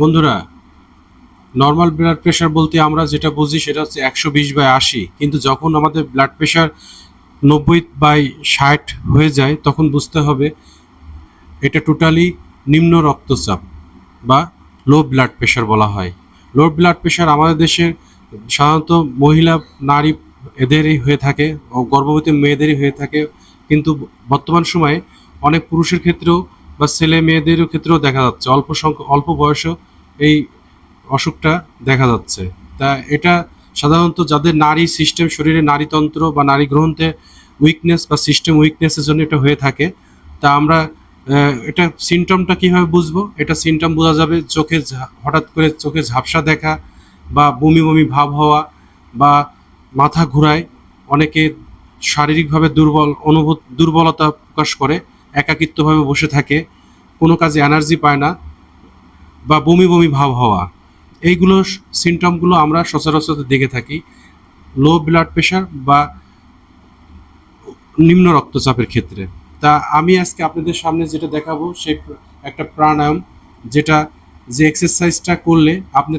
বন্ধুরা normal blood pressure বলতে আমরা যেটা বুঝি সেটা হচ্ছে একশো বিশ বাই আশি। কিন্তু যখন আমাদের ব্লাড প্রেশার নব্বই বাই ষাট হয়ে যায়, তখন বুঝতে হবে এটা টোটালি নিম্ন রক্তচাপ বা লো ব্লাড প্রেশার বলা হয়। লো ব্লাড প্রেশার আমাদের দেশের সাধারণত মহিলা, নারী এদেরই হয়ে থাকে গর্ভবতী মেয়েদেরই হয়ে থাকে। কিন্তু বর্তমান সময়ে অনেক পুরুষের ক্ষেত্রেও বা ছেলে মেয়েদের ক্ষেত্রেও দেখা যাচ্ছে। অল্প সংখ্যক অল্প বয়সেও এই অসুখটা দেখা যাচ্ছে। তা এটা সাধারণত যাদের নারী সিস্টেম শরীরে নারীতন্ত্র বা নারী গ্রন্থে উইকনেস বা সিস্টেম উইকনেসের জন্য এটা হয়ে থাকে। তা আমরা এটা সিমটমটা কীভাবে বুঝব? এটা সিমটম বোঝা যাবে চোখে হঠাৎ করে চোখে ঝাপসা দেখা বা বমি বমি ভাব হওয়া বা মাথা ঘোরায়। অনেকে শারীরিকভাবে দুর্বল, অনুভূত দুর্বলতা প্রকাশ করে। একাকিত্বভাবে বসে থাকে, কোনো কাজে এনার্জি পায় না বা বমি বমি ভাব হওয়া। এইগুলো সিমটমগুলো আমরা সচরাচর দেখে থাকি। লো ব্লাড প্রেশার বা নিম্ন রক্তচাপের ক্ষেত্রে। তা আমি আজকে আপনাদের সামনে যেটা দেখাবো, সেই একটা প্রাণায়াম, যেটা যে এক্সারসাইজটা করলে আপনি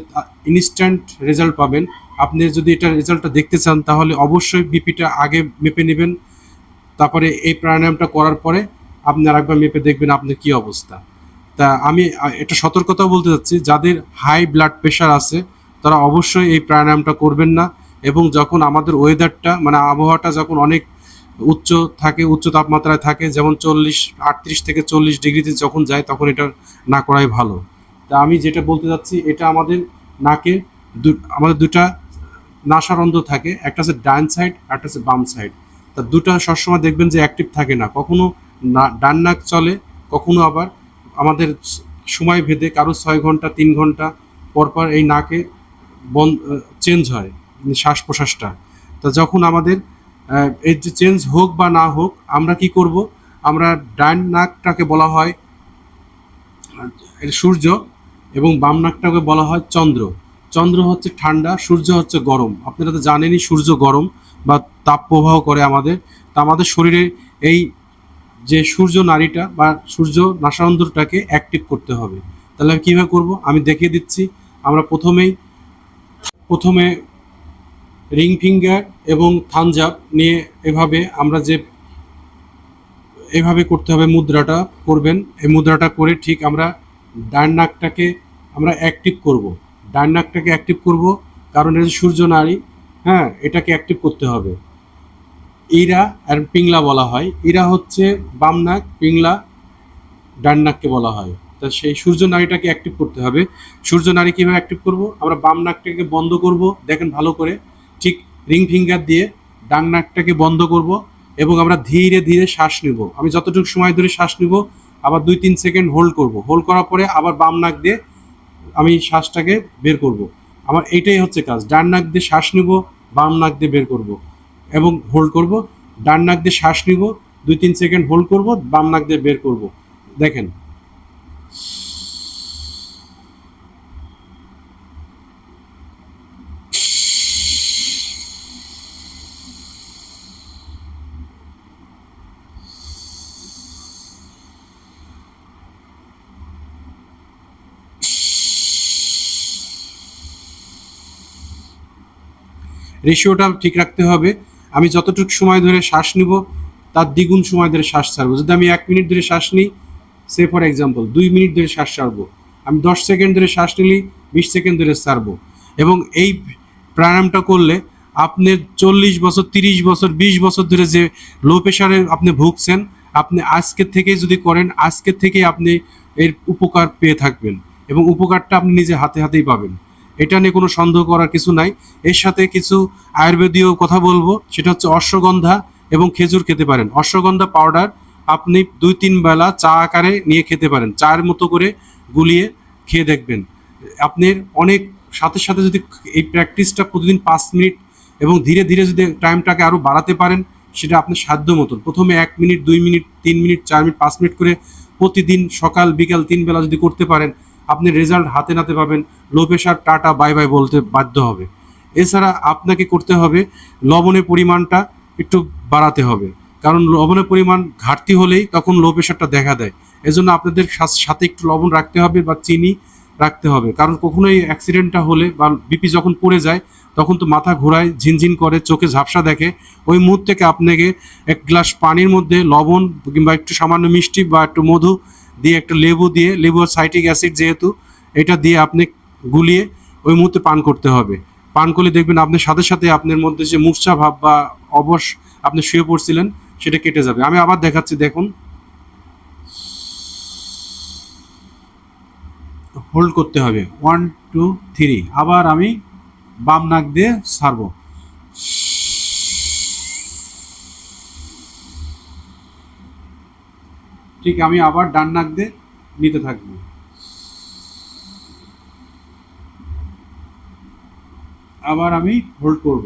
ইনস্ট্যান্ট রেজাল্ট পাবেন। আপনি যদি এটা রেজাল্টটা দেখতে চান, তাহলে অবশ্যই বিপিটা আগে মেপে নেবেন। তারপরে এই প্রাণায়ামটা করার পরে আপনি আরেকবার মেপে দেখবেন আপনার কি অবস্থা। তা আমি আহ, এটা সতর্কতাও বলতে চাচ্ছি যাদের হাই ব্লাড প্রেশার আছে তারা অবশ্যই এই প্রাণায়ামটা করবেন না এবং যখন আমাদের ওয়েদারটা মানে আবহাওয়াটা যখন অনেক উচ্চ থাকে উচ্চ তাপমাত্রায় থাকে যেমন চল্লিশ আটত্রিশ থেকে চল্লিশ ডিগ্রিতে যখন যায় তখন এটা না করাই ভালো। তা আমি যেটা বলতে চাচ্ছি এটা আমাদের নাকে দু- আমাদের দুটা নাসারন্ধ্র থাকে একটা হচ্ছে ডান সাইড একটা হচ্ছে বাম সাইড তা দুটা সবসময় দেখবেন যে অ্যাক্টিভ থাকে না। কখনো ডান নাক চলে, কখনো আবার আমাদের সময় ভেদে কারও ছয় ঘণ্টা, তিন ঘণ্টা পরপর এই নাকে বন, চেঞ্জ হয় মানে শ্বাস প্রশ্বাসটা তা যখন আমাদের এই যে চেঞ্জ হোক বা না হোক, আমরা কি করব? আমরা ডান নাকটাকে বলা হয় সূর্য এবং বাম নাকটাকে বলা হয় চন্দ্র। চন্দ্র হচ্ছে ঠান্ডা, সূর্য হচ্ছে গরম। আপনারা তো জানেনই সূর্য গরম বা তাপ প্রবাহ করে আমাদের। তা আমাদের শরীরে এই যে সূর্য নারীটা বা সূর্য নাসারন্ধ্রটাকে অ্যাক্টিভ করতে হবে। তাহলে আমি কীভাবে করব? আমি দেখিয়ে দিচ্ছি। আমরা প্রথমেই, প্রথমে রিং ফিঙ্গার এবং আপ নিয়ে এভাবে আমরা যে, এভাবে করতে হবে মুদ্রাটা করবেন। এই মুদ্রাটা করে ঠিক আমরা ডান নাকটাকে আমরা অ্যাক্টিভ করব। ডান নাকটাকে অ্যাক্টিভ করব। কারণ এটা সূর্য নারী হ্যাঁ এটাকে অ্যাক্টিভ করতে হবে। ইরা আর পিংলা বলা হয়। ইরা হচ্ছে বাম নাক, পিংলা ডান নাককে বলা হয়। তা সেই সূর্য নারীটাকে অ্যাক্টিভ করতে হবে। সূর্য নারী কীভাবে অ্যাক্টিভ করব? আমরা বাম নাকটাকে বন্ধ করব। দেখেন ভালো করে। ঠিক রিং ফিঙ্গার দিয়ে ডান নাকটাকে বন্ধ করব এবং আমরা ধীরে ধীরে শ্বাস নিব। আমি যতটুকু সময় ধরে শ্বাস নিব, আবার দুই তিন সেকেন্ড হোল্ড করব। হোল্ড করার পরে আবার বাম নাক দিয়ে আমি শ্বাসটাকে বের করব। আমার এইটাই হচ্ছে কাজ। ডান নাক দিয়ে শ্বাস নিব, বাম নাক দিয়ে বের করব। এবং হোল্ড করব। ডান নাক দিয়ে শ্বাস নিব, দুই তিন সেকেন্ড হোল্ড করব, বাম নাক দিয়ে বের করব। দেখেন। রেশিওটা ঠিক রাখতে হবে। আমি যতটুকু সময় ধরে শ্বাস নিব, তার দ্বিগুণ সময় ধরে শ্বাস ছাড়বো। যদি আমি এক মিনিট ধরে শ্বাস নিই, সে ফর এক্সাম্পল দুই মিনিট ধরে শ্বাস ছাড়বো। আমি দশ সেকেন্ড ধরে শ্বাস নিলেই বিশ সেকেন্ড ধরে ছাড়বো। এবং এই প্রাণায়ামটা করলে আপনি চল্লিশ বছর, তিরিশ বছর, বিশ বছর ধরে যে লো প্রেশারে আপনি ভুগছেন, আপনি আজকের থেকেই যদি করেন আজকের থেকেই আপনি এর উপকার পেয়ে থাকবেন এবং উপকারটা আপনি নিজে হাতে হাতেই পাবেন। এটা নিয়ে কোনো সন্দেহ করার কিছু নাই। এর সাথে কিছু আয়ুর্বেদীয় কথা বলব, সেটা হচ্ছে অশ্বগন্ধা এবং খেজুর খেতে পারেন। অশ্বগন্ধা পাউডার আপনি দুই তিন বেলা চা আকারে নিয়ে খেতে পারেন। চায়ের মতো করে গুলিয়ে খেয়ে দেখবেন। আপনার অনেক সাথে সাথে যদি এই প্র্যাকটিসটা প্রতিদিন পাঁচ মিনিট এবং ধীরে ধীরে যদি টাইমটাকে আরও বাড়াতে পারেন, সেটা আপনার সাধ্য মতন। প্রথমে এক মিনিট, দুই মিনিট, তিন মিনিট, চার মিনিট, পাঁচ মিনিট করে প্রতিদিন সকাল, বিকাল তিন বেলা যদি করতে পারেন আপনি রেজাল্ট হাতে নাতে পাবেন। Low pressure tata bye bye বলতে বাধ্য হবে। এছাড়া আপনাকে করতে হবে, লবণের পরিমাণটা একটু বাড়াতে হবে। কারণ লবণের পরিমাণ ঘাটতি হলেই তখন লো প্রেশারটা দেখা দেয়। এজন্য আপনাদের সাথে একটু লবণ রাখতে হবে বা চিনি রাখতে হবে। কারণ কখনোই অ্যাক্সিডেন্টটা হলে বা বিপি যখন পড়ে যায়, তখন তো মাথা ঘোরায়, ঝিনঝিন করে, চোখে ঝাপসা দেখে। ওই মুহূর্ত থেকে আপনাকে এক গ্লাস পানির মধ্যে লবণ কিংবা একটু সামান্য মিষ্টি বা একটু মধু দিয়ে একটু লেবু দিয়ে, লেবু সাইটিক অ্যাসিড যেহেতু, এটা দিয়ে আপনি গুলিয়ে ওই মুহূর্তে পান করতে হবে। পান করলে দেখবেন আপনার সাথে সাথে আপনার মধ্যে যে মূর্ছা ভাব বা অবশ আপনি শুয়ে পড়ছিলেন, সেটা কেটে যাবে। আমি আবার দেখাচ্ছি, দেখুন। হোল্ড করতে হবে। ওয়ান টু থ্রি আবার আমি বাম নাক দিয়ে ছাড়বো ঠিক আমি আবার ডান নাক দিয়ে নিতে থাকব। আবার আমি হোল্ড করব।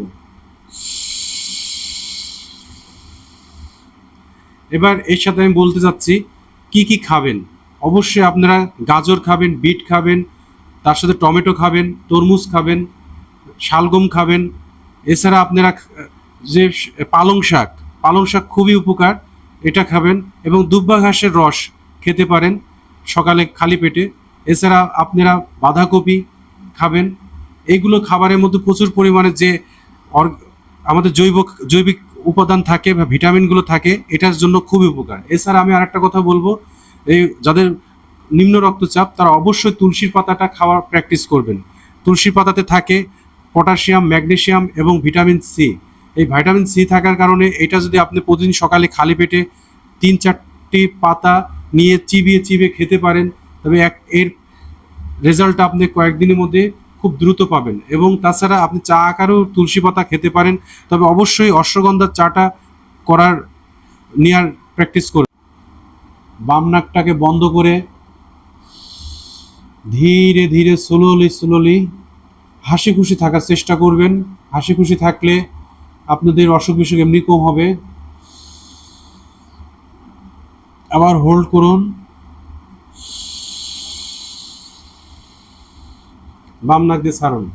এবার এর সাথে আমি বলতে চাচ্ছি, কি কি খাবেন? অবশ্যই আপনারা গাজর খাবেন, বিট খাবেন, তার সাথে টমেটো খাবেন, তরমুজ খাবেন, শালগম খাবেন। এছাড়া আপনারা যে পালং শাক পালং শাক খুবই উপকার। এটা খাবেন এবং দুব্বা ঘাসের রস খেতে পারেন সকালে খালি পেটে। এছাড়া আপনারা বাঁধাকপি খাবেন। এইগুলো খাবারের মধ্যে প্রচুর পরিমাণে যে আমাদের জৈব, জৈবিক উপাদান থাকে বা ভিটামিনগুলো থাকে, এটার জন্য খুবই উপকার। এছাড়া আমি আরেকটা কথা বলব, এই যাদের নিম্ন রক্তচাপ, তারা অবশ্যই তুলসীর পাতাটা খাওয়ার প্র্যাকটিস করবেন। তুলসীর পাতাতে থাকে পটাশিয়াম, ম্যাগনেশিয়াম এবং ভিটামিন সি। এই ভাইটামিন সি থাকার কারণে এটা যদি আপনি প্রতিদিন সকালে খালি পেটে তিন চারটি পাতা নিয়ে চিবিয়ে চিবিয়ে খেতে পারেন, তবে এক, এর রেজাল্ট আপনি কয়েকদিনের মধ্যে খুব দ্রুত পাবেন। এবং তাছাড়া আপনি চা আকারেও তুলসী পাতা খেতে পারেন, তবে অবশ্যই অশ্বগন্ধার চাটা করার নেওয়ার প্র্যাকটিস করুন। বাম নাকটাকে বন্ধ করে ধীরে ধীরে স্লোলি স্লোলি হাসি খুশি থাকার চেষ্টা করবেন। হাসি খুশি থাকলে আপনাদের অসুখ বিসুখ এমনি কম হবে। আবার হোল্ড করুন। বাম নাক দিয়ে ছাড়ুন।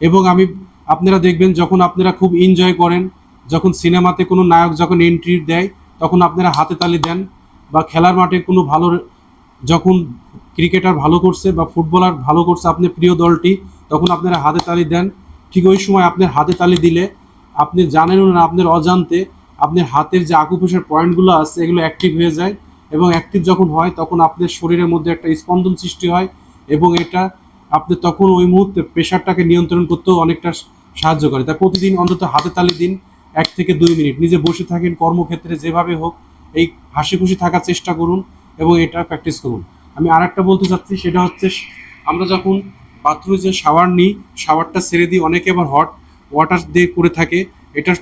এবং আমি, আপনারা দেখবেন যখন আপনারা খুব এনজয় করেন, যখন সিনেমাতে কোনো নায়ক যখন এন্ট্রি দেয়, তখন আপনারা হাতে তালি দেন বা খেলার মাঠে কোনো ভালো, যখন ক্রিকেটার ভালো করছে বা ফুটবলার ভালো করছে, আপনার প্রিয় দলটি, তখন আপনারা হাতে তালি দেন। ঠিক ওই সময় আপনার হাতে তালি দিলে আপনি জানেনও না, আপনার অজান্তে আপনার হাতের যে আকুপেশার পয়েন্টগুলো আছে, এগুলো অ্যাক্টিভ হয়ে যায় এবং অ্যাক্টিভ যখন হয়, তখন আপনার শরীরের মধ্যে একটা স্পন্দন সৃষ্টি হয় এবং এটা আপনি তখন ওই মুহূর্তে প্রেশারটাকে নিয়ন্ত্রণ করতেও অনেকটা সাহায্য করে। তাই প্রতিদিন অন্তত হাতে তালি দিন এক থেকে দুই মিনিট। নিজে বসে থাকেন, কর্মক্ষেত্রে যেভাবে হোক, এই হাসি খুশি থাকার চেষ্টা করুন এবং এটা প্র্যাকটিস করুন। আমি আর একটা বলতে চাচ্ছি, সেটা হচ্ছে আমরা যখন বাথরুমে যে শাওয়ার নিই শাওয়ারটা ছেড়ে দিই, অনেকে আবার হট ওয়াটার দিয়ে করে থাকে, এটা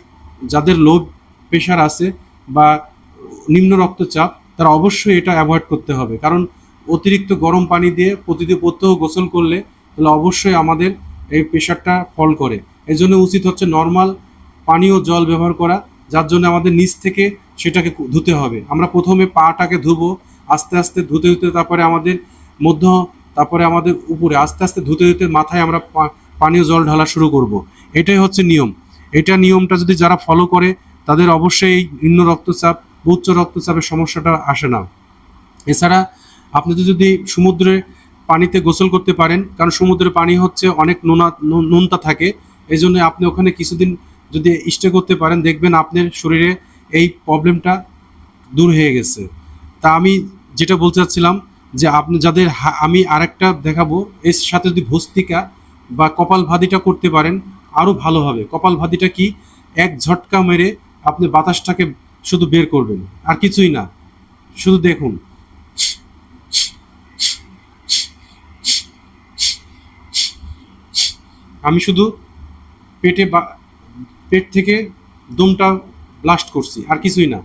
যাদের লো প্রেশার আছে বা নিম্ন রক্তচাপ, তারা অবশ্যই এটা অ্যাভয়েড করতে হবে। কারণ অতিরিক্ত গরম পানি দিয়ে প্রতিদিন প্রত্যহ গোসল করলে তাহলে অবশ্যই আমাদের এই প্রেশারটা ফল করে। এই জন্য উচিত হচ্ছে নর্মাল পানি ও জল ব্যবহার করা, যার জন্য আমাদের নিচ থেকে সেটাকে ধুতে হবে। আমরা প্রথমে পাটাকে ধুবো, আস্তে আস্তে ধুতে ধুতে তারপরে আমাদের মধ্য, তারপরে আমাদের উপরে, আস্তে আস্তে ধুতে ধুতে মাথায় আমরা পানীয় জল ঢালা শুরু করব। এটাই হচ্ছে নিয়ম। এটা নিয়মটা যদি যারা ফলো করে, তাদের অবশ্যই এই নিম্ন রক্তচাপ, উচ্চ রক্তচাপের সমস্যাটা আসে না। এছাড়া আপনি যদি সমুদ্রে পানিতে গোসল করতে পারেন, কারণ সমুদ্রের পানি হচ্ছে অনেক নোনা নোনতা থাকে এই জন্য আপনি ওখানে কিছুদিন যদি স্টে করতে পারেন, দেখবেন আপনার শরীরে এই প্রবলেমটা দূর হয়ে গেছে। তা আমি যেটা বলতে চাচ্ছিলাম যে আপনি যাদের আমি আরেকটা দেখাবো, এর সাথে যদি ভস্তিকা বা কপাল ভাদিটা করতে পারেন আরও ভালো হবে। কপাল ভাদিটা কি? এক ঝটকা মেরে আপনি বাতাসটাকে শুধু বের করবেন, আর কিছুই না। শুধু দেখুন। আমি শুধু পেটে বা- পেট থেকে দমটা ব্লাস্ট করছি, আর কিছুই না।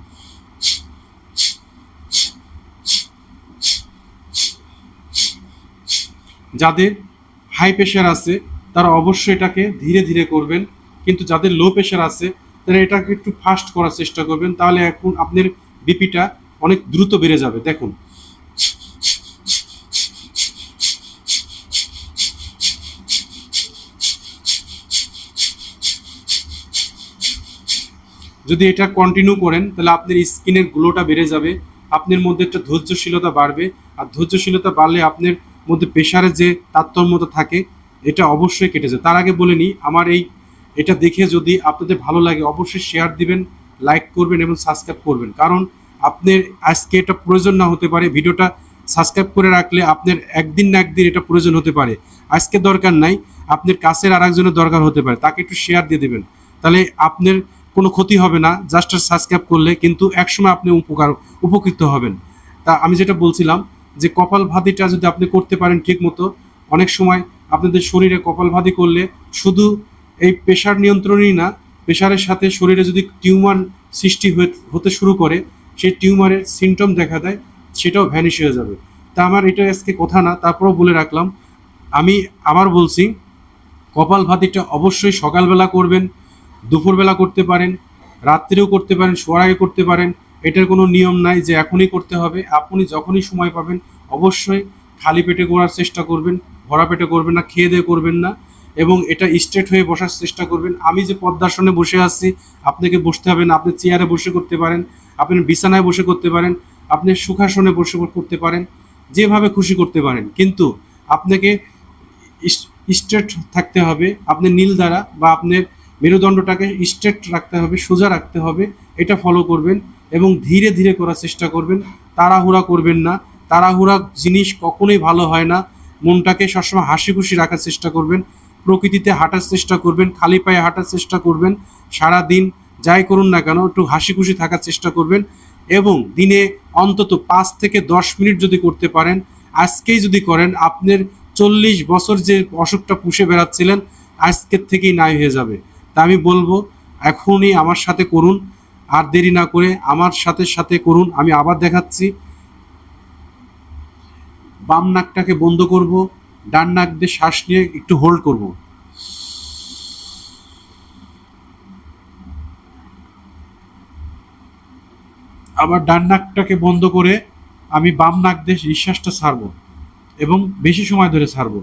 যাদের হাই প্রেশার আছে তারা অবশ্যই এটাকে ধীরে ধীরে করবেন। কিন্তু যাদের লো প্রেশার আছে, তারা এটাকে একটু ফাস্ট করার চেষ্টা করবেন। তাহলে এখন আপনার বিপিটা অনেক দ্রুত বেড়ে যাবে। দেখুন। যদি এটা কন্টিনিউ করেন, তাহলে আপনার স্কিনের গ্লোটা বেড়ে যাবে। আপনার মধ্যে একটা ধৈর্যশীলতা বাড়বে। আর ধৈর্যশীলতা বাড়লে আপনার মধ্যে প্রেশারের যে তারতম্যতা থাকে এটা অবশ্যই কেটেছে তার আগে বলে নিই, আমার এই এটা দেখে যদি আপনাদের ভালো লাগে অবশ্যই শেয়ার দিবেন লাইক করবেন এবং সাবস্ক্রাইব করবেন। কারণ আপনার আজকে এটা প্রয়োজন না হতে পারে, ভিডিওটা সাবস্ক্রাইব করে রাখলে আপনার একদিন না একদিন এটা প্রয়োজন হতে পারে। আজকে দরকার নাই, আপনার কাছের আর একজনের দরকার হতে পারে, তাকে একটু শেয়ার দিয়ে দেবেন। তাহলে আপনার কোনো ক্ষতি হবে না জাস্ট সাবস্ক্রাইব করলে কিন্তু একসময় আপনি উপকার, উপকৃত হবেন। তা আমি যেটা বলছিলাম যে কপাল ভাতিটা যদি আপনি করতে পারেন ঠিক মতো অনেক সময় আপনাদের শরীরে কপাল ভাতি করলে শুধু এই প্রেশার নিয়ন্ত্রণই না, প্রেশারের সাথে শরীরে যদি টিউমার সৃষ্টি হতে শুরু করে, সেই টিউমারের সিমটম দেখা দেয়, সেটাও ভ্যানিশ হয়ে যাবে। তা আমার এটা আজকে কথা না, তারপরেও বলে রাখলাম, আমি আবার বলছি কপাল ভাতিটা অবশ্যই সকালবেলা করবেন, দুপুরবেলা করতে পারেন, রাত্রেও করতে পারেন, শোয়ার আগে করতে পারেন, এটার কোনো নিয়ম নাই যে এখনই করতে হবে, আপনি যখনই সময় পাবেন, অবশ্যই খালি পেটে করার চেষ্টা করবেন ভরা পেটে করবেন না, খেয়ে দিয়ে করবেন না এবং এটা স্ট্রেট হয়ে বসার চেষ্টা করবেন। আমি যে পদ্মাসনে বসে আছি, আপনাকে বসতে হবে না, আপনি চেয়ারে বসে করতে পারেন, আপনি বিছানায় বসে করতে পারেন, আপনি সুখাসনে বসে করতে পারেন, যেভাবে খুশি করতে পারেন। কিন্তু আপনাকে স্ট্রেট থাকতে হবে, আপনি নীল দ্বারা বা আপনার মেরুদণ্ডটাকে স্ট্রেট রাখতে হবে, সোজা রাখতে হবে, এটা ফলো করবেন এবং ধীরে ধীরে করার চেষ্টা করবেন। তাড়াহুড়া করবেন না, তাড়াহুড়া জিনিস কখনোই ভালো হয় না। মনটাকে সবসময় হাসি খুশি রাখার চেষ্টা করবেন, প্রকৃতিতে হাঁটার চেষ্টা করবেন, খালি পায়ে হাঁটার চেষ্টা করবেন সারা দিন যাই করুন না কেন, একটু হাসি খুশি থাকার চেষ্টা করবেন এবং দিনে অন্তত পাঁচ থেকে দশ মিনিট যদি করতে পারেন, আজকেই যদি করেন, আপনার চল্লিশ বছর যে অসুখটা পুষে বেড়াচ্ছিলেন, আজকের থেকেই নাই হয়ে যাবে। তা আমি বলব, এখনই আমার সাথে করুন, আর দেরি না করে আমার সাথে সাথে করুন, আমি আবার দেখাচ্ছি। বাম নাকটাকে বন্ধ করব, ডান নাক দিয়ে শ্বাস নিয়ে একটু হোল্ড করব। আবার ডান নাকটাকে বন্ধ করে আমি বাম নাক দিয়ে নিঃশ্বাসটা ছাড়ব এবং বেশি সময় ধরে ছাড়বো।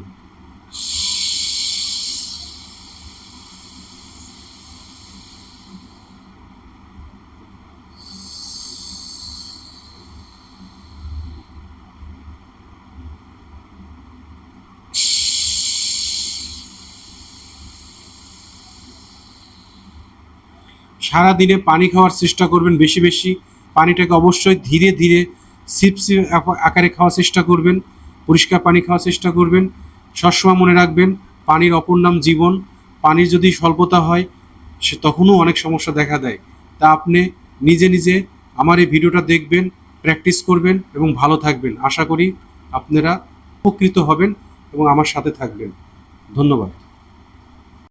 সারা দিনে পানি খাওয়ার চেষ্টা করবেন, বেশি বেশি। পানিটাকে অবশ্যই ধীরে ধীরে সিপ সিপ আকারে খাওয়ার চেষ্টা করবেন, পরিষ্কার পানি খাওয়ার চেষ্টা করবেন। সবসময় মনে রাখবেন, পানির অপর নাম জীবন। পানির যদি স্বল্পতা হয়, সে তখনও অনেক সমস্যা দেখা দেয়। তা আপনি নিজে নিজে আমার এই ভিডিওটা দেখবেন, প্র্যাকটিস করবেন এবং ভালো থাকবেন। আশা করি আপনারা উপকৃত হবেন এবং আমার সাথে থাকবেন। ধন্যবাদ।